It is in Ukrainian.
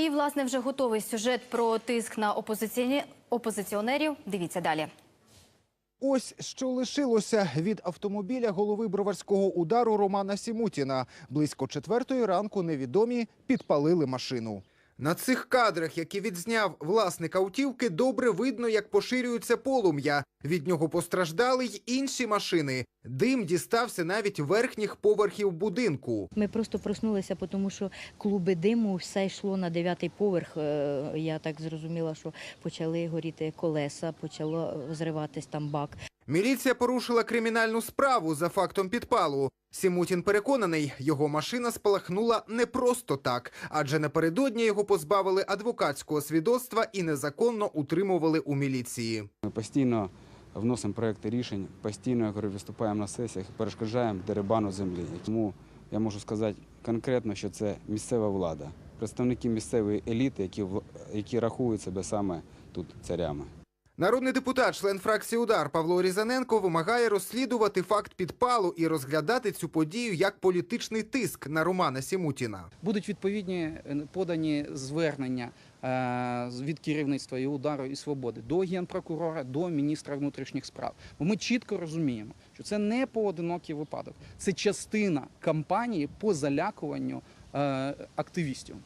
І власне вже готовий сюжет про тиск на опозиціоні... опозиціонерів. Дивіться далі. Ось що лишилося від автомобіля голови броварського удару Романа Сімутіна. Близько четвертої ранку невідомі підпалили машину. На цих кадрах, які відзняв власник автівки, добре видно, як поширюється полум'я. Від нього постраждали й інші машини. Дим дістався навіть верхніх поверхів будинку. Ми просто проснулися, тому що клуби диму все йшло на дев'ятий поверх. Е, Я так зрозуміла, що почали горіти колеса, почало зриватись там бак. Міліція порушила кримінальну справу за фактом підпалу. Сімутін переконаний, його машина спалахнула не просто так, адже напередодні його позбавили адвокатського свідоцтва і незаконно утримували у міліції. Ми постійно вносимо проекти рішень, постійно я говорю, виступаємо на сесіях, перешкоджаємо дерибану землі. Тому я можу сказати конкретно, що це місцева влада, представники місцевої еліти, які, які рахують себе саме тут царями. Народний депутат, член фракції Удар Павло Різаненко вимагає розслідувати факт підпалу і розглядати цю подію як політичний тиск на Романа Сімутіна. Будуть відповідні е, подані звернення е, від керівництва і удару і свободи до генпрокурора, до міністра внутрішніх справ. Бо ми чітко розуміємо, що це не поодинокий випадок, це частина кампанії по залякуванню е, активістів.